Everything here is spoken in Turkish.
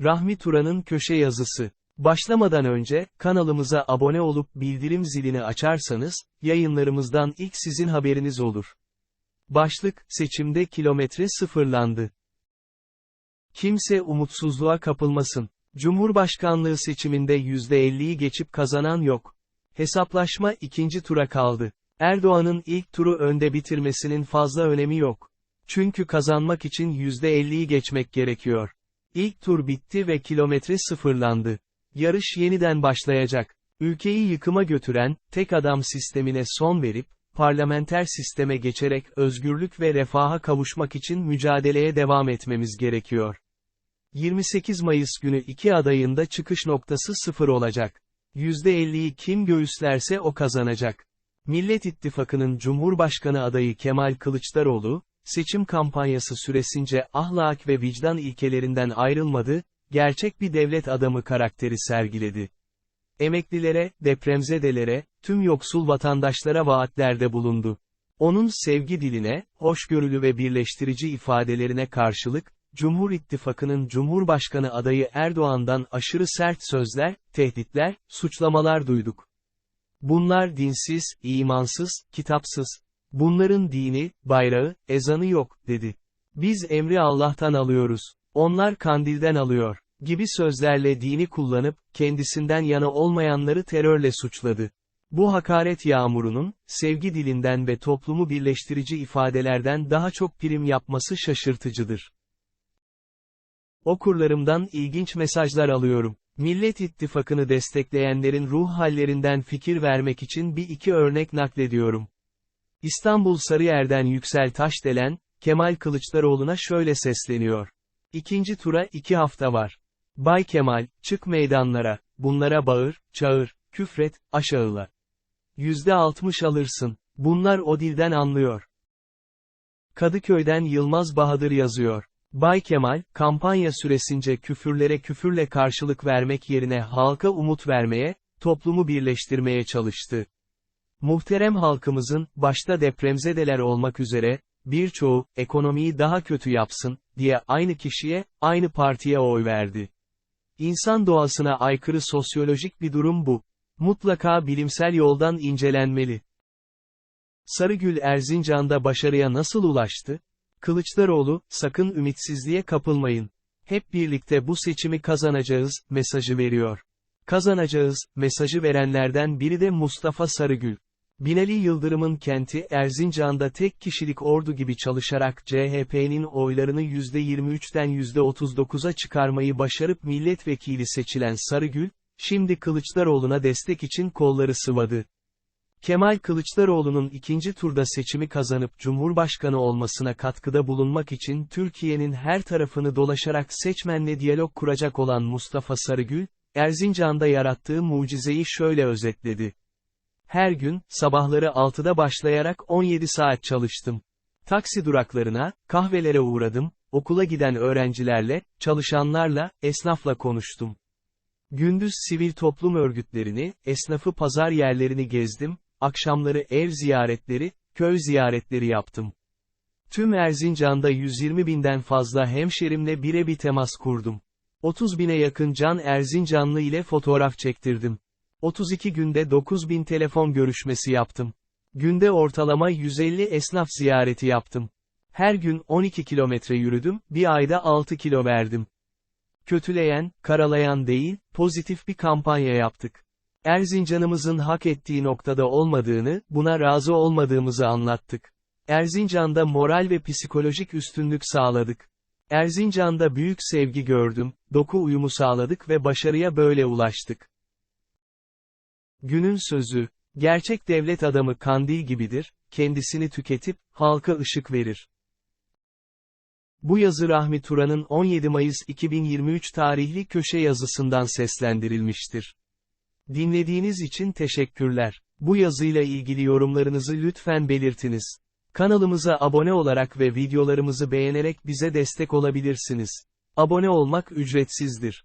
Rahmi Turan'ın köşe yazısı. Başlamadan önce, kanalımıza abone olup bildirim zilini açarsanız, yayınlarımızdan ilk sizin haberiniz olur. Başlık, seçimde kilometre sıfırlandı. Kimse umutsuzluğa kapılmasın. Cumhurbaşkanlığı seçiminde %50'yi geçip kazanan yok. Hesaplaşma ikinci tura kaldı. Erdoğan'ın ilk turu önde bitirmesinin fazla önemi yok. Çünkü kazanmak için %50'yi geçmek gerekiyor. İlk tur bitti ve kilometre sıfırlandı. Yarış yeniden başlayacak. Ülkeyi yıkıma götüren, tek adam sistemine son verip, parlamenter sisteme geçerek özgürlük ve refaha kavuşmak için mücadeleye devam etmemiz gerekiyor. 28 Mayıs günü iki adayın da çıkış noktası sıfır olacak. %50'yi kim göğüslerse o kazanacak. Millet İttifakı'nın Cumhurbaşkanı adayı Kemal Kılıçdaroğlu, seçim kampanyası süresince ahlak ve vicdan ilkelerinden ayrılmadı, gerçek bir devlet adamı karakteri sergiledi. Emeklilere, depremzedelere, tüm yoksul vatandaşlara vaatlerde bulundu. Onun sevgi diline, hoşgörülü ve birleştirici ifadelerine karşılık, Cumhur İttifakı'nın Cumhurbaşkanı adayı Erdoğan'dan aşırı sert sözler, tehditler, suçlamalar duyduk. Bunlar dinsiz, imansız, kitapsız. Bunların dini, bayrağı, ezanı yok, dedi. Biz emri Allah'tan alıyoruz. Onlar kandilden alıyor, gibi sözlerle dini kullanıp, kendisinden yana olmayanları terörle suçladı. Bu hakaret yağmurunun, sevgi dilinden ve toplumu birleştirici ifadelerden daha çok prim yapması şaşırtıcıdır. Okurlarımdan ilginç mesajlar alıyorum. Millet İttifakı'nı destekleyenlerin ruh hallerinden fikir vermek için bir iki örnek naklediyorum. İstanbul Sarıyer'den Yüksel Taşdelen, Kemal Kılıçdaroğlu'na şöyle sesleniyor. İkinci tura iki hafta var. Bay Kemal, çık meydanlara, bunlara bağır, çağır, küfret, aşağıla. Yüzde altmış alırsın. Bunlar o dilden anlıyor. Kadıköy'den Yılmaz Bahadır yazıyor. Bay Kemal, kampanya süresince küfürlere küfürle karşılık vermek yerine halka umut vermeye, toplumu birleştirmeye çalıştı. Muhterem halkımızın, başta depremzedeler olmak üzere, birçoğu, ekonomiyi daha kötü yapsın, diye aynı kişiye, aynı partiye oy verdi. İnsan doğasına aykırı sosyolojik bir durum bu. Mutlaka bilimsel yoldan incelenmeli. Sarıgül Erzincan'da başarıya nasıl ulaştı? Kılıçdaroğlu, sakın ümitsizliğe kapılmayın. Hep birlikte bu seçimi kazanacağız, mesajı veriyor. Kazanacağız, mesajı verenlerden biri de Mustafa Sarıgül. Binali Yıldırım'ın kenti Erzincan'da tek kişilik ordu gibi çalışarak CHP'nin oylarını %23'den %39'a çıkarmayı başarıp milletvekili seçilen Sarıgül, şimdi Kılıçdaroğlu'na destek için kolları sıvadı. Kemal Kılıçdaroğlu'nun ikinci turda seçimi kazanıp Cumhurbaşkanı olmasına katkıda bulunmak için Türkiye'nin her tarafını dolaşarak seçmenle diyalog kuracak olan Mustafa Sarıgül, Erzincan'da yarattığı mucizeyi şöyle özetledi. Her gün, sabahları 6'da başlayarak 17 saat çalıştım. Taksi duraklarına, kahvelere uğradım, okula giden öğrencilerle, çalışanlarla, esnafla konuştum. Gündüz sivil toplum örgütlerini, esnafı pazar yerlerini gezdim, akşamları ev ziyaretleri, köy ziyaretleri yaptım. Tüm Erzincan'da 120 binden fazla hemşerimle birebir temas kurdum. 30 bine yakın Can Erzincanlı ile fotoğraf çektirdim. 32 günde 9 bin telefon görüşmesi yaptım. Günde ortalama 150 esnaf ziyareti yaptım. Her gün 12 kilometre yürüdüm, bir ayda 6 kilo verdim. Kötüleyen, karalayan değil, pozitif bir kampanya yaptık. Erzincan'ımızın hak ettiği noktada olmadığını, buna razı olmadığımızı anlattık. Erzincan'da moral ve psikolojik üstünlük sağladık. Erzincan'da büyük sevgi gördüm, doku uyumu sağladık ve başarıya böyle ulaştık. Günün sözü, gerçek devlet adamı kandil gibidir, kendisini tüketip, halka ışık verir. Bu yazı Rahmi Turan'ın 17 Mayıs 2023 tarihli köşe yazısından seslendirilmiştir. Dinlediğiniz için teşekkürler. Bu yazıyla ilgili yorumlarınızı lütfen belirtiniz. Kanalımıza abone olarak ve videolarımızı beğenerek bize destek olabilirsiniz. Abone olmak ücretsizdir.